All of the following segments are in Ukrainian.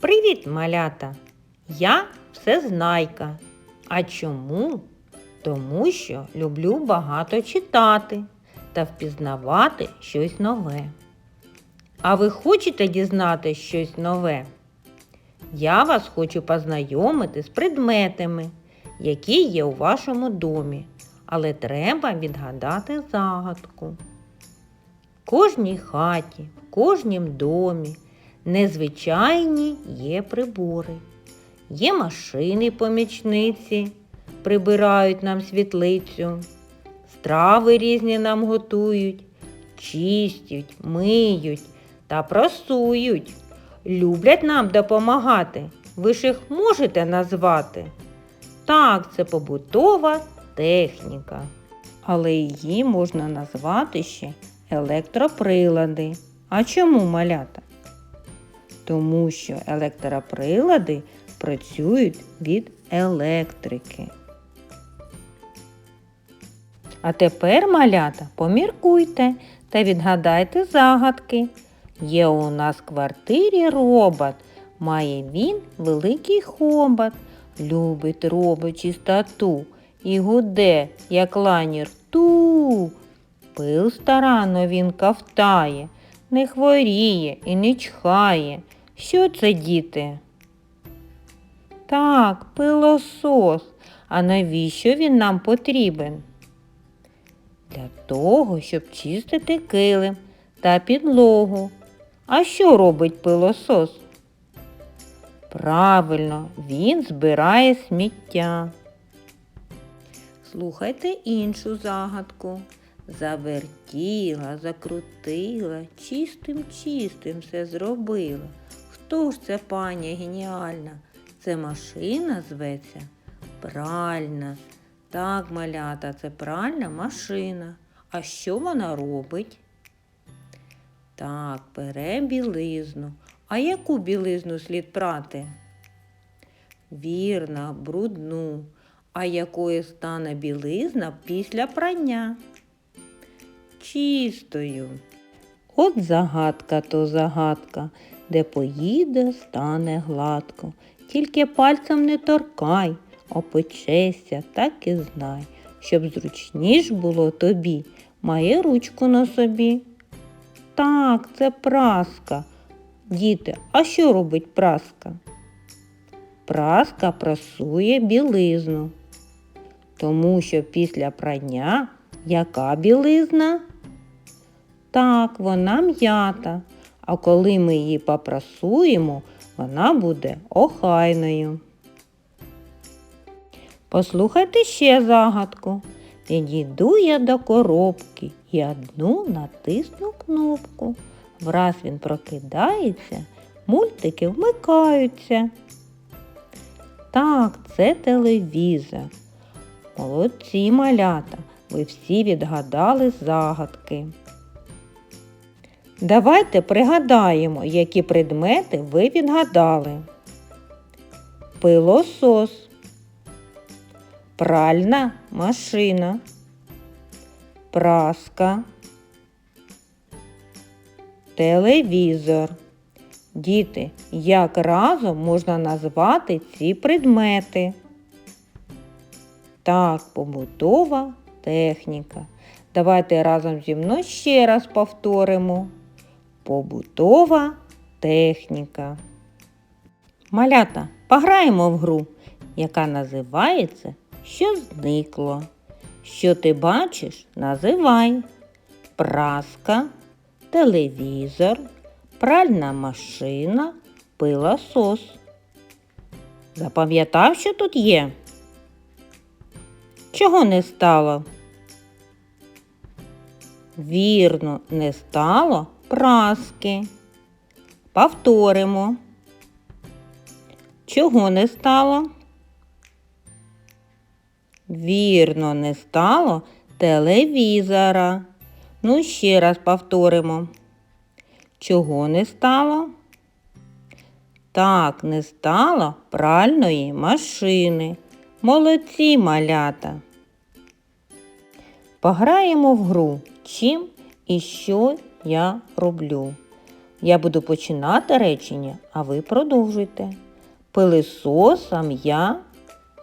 Привіт, малята! Я всезнайка. А чому? Тому що люблю багато читати та впізнавати щось нове. А ви хочете дізнати щось нове? Я вас хочу познайомити з предметами, які є у вашому домі, але треба відгадати загадку. В кожній хаті, в кожнім домі незвичайні є прибори. Є машини помічниці, прибирають нам світлицю, страви різні нам готують, чистять, миють та прасують. Люблять нам допомагати. Ви ж їх можете назвати? Так, це побутова техніка. Але її можна назвати ще електроприлади. А чому малята? Тому що електроприлади працюють від електрики. А тепер, малята, поміркуйте та відгадайте загадки. Є у нас в квартирі робот, має він великий хобот, любить робить чистоту і гуде, як ланір ту. Пил старанно він ковтає, не хворіє і не чхає. Що це, діти? Так, пилосос. А навіщо він нам потрібен? Для того, щоб чистити килим та підлогу. А що робить пилосос? Правильно, він збирає сміття. Слухайте іншу загадку. Завертіла, закрутила, чистим чистим все зробила. Хто ж це пані геніальна? Це машина зветься пральна. Так, малята, це пральна машина. А що вона робить? Так, бере білизну. А яку білизну слід прати? Вірно, брудну. А якою стане білизна після прання? Чистою. От загадка то загадка, де поїде, стане гладко. Тільки пальцем не торкай, опечеся, так і знай, щоб зручніш було тобі, має ручку на собі. Так, це праска. Діти, а що робить праска? Праска прасує білизну. Тому що після прання яка білизна? Так, вона м'ята, а коли ми її попрасуємо, вона буде охайною. Послухайте ще загадку. Підійду я до коробки і одну натисну кнопку. Враз він прокидається, мультики вмикаються. Так, це телевізор. Молодці малята, ви всі відгадали загадки. Давайте пригадаємо, які предмети ви відгадали. Пилосос, пральна машина, праска, телевізор. Діти, як разом можна назвати ці предмети? Так, побутова техніка. Давайте разом зі мною ще раз повторимо. Побутова техніка. Малята, пограємо в гру, яка називається Що зникло. Що ти бачиш, називай. Праска, телевізор, пральна машина, пилосос. Запам'ятав, що тут є? Чого не стало? Вірно, не стало праски. Повторимо. Чого не стало? Вірно, не стало телевізора. Ну, ще раз повторимо. Чого не стало? Так, не стало пральної машини. Молодці малята. Пограємо в гру чим і що я роблю. Я буду починати речення, а ви продовжуйте. Пилисосом я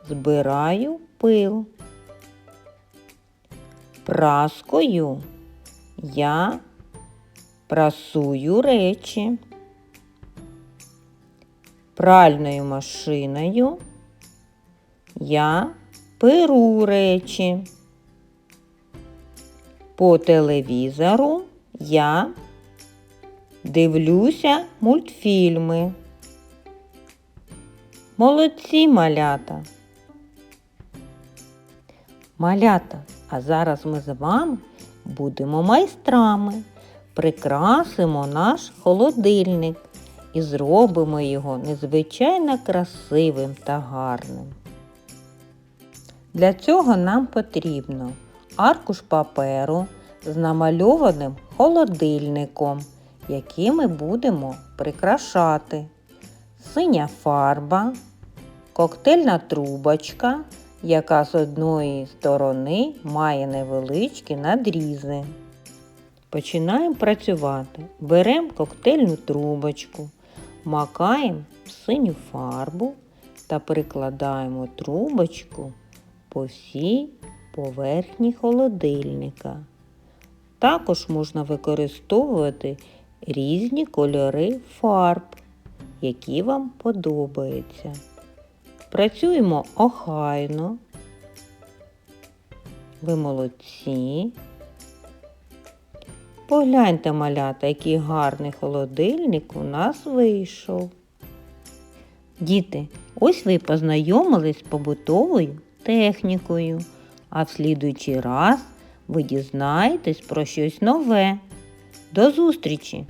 збираю пил. Праскою я прасую речі. Пральною машиною я перу речі. По телевізору я дивлюся мультфільми. Молодці малята. Малята, а зараз ми з вами будемо майстрами. Прикрасимо наш холодильник і зробимо його незвичайно красивим та гарним. Для цього нам потрібно аркуш паперу з намальованим холодильником, який ми будемо прикрашати, синя фарба, коктейльна трубочка, яка з одної сторони має невеличкі надрізи. Починаємо працювати. Беремо коктейльну трубочку, макаємо в синю фарбу та прикладаємо трубочку по всій поверхні холодильника. Також можна використовувати різні кольори фарб, які вам подобаються. Працюємо охайно. Ви молодці. Погляньте, малята, який гарний холодильник у нас вийшов. Діти, ось ви познайомились з побутовою технікою, а в слідуючий раз ви дізнаєтесь про щось нове. До зустрічі!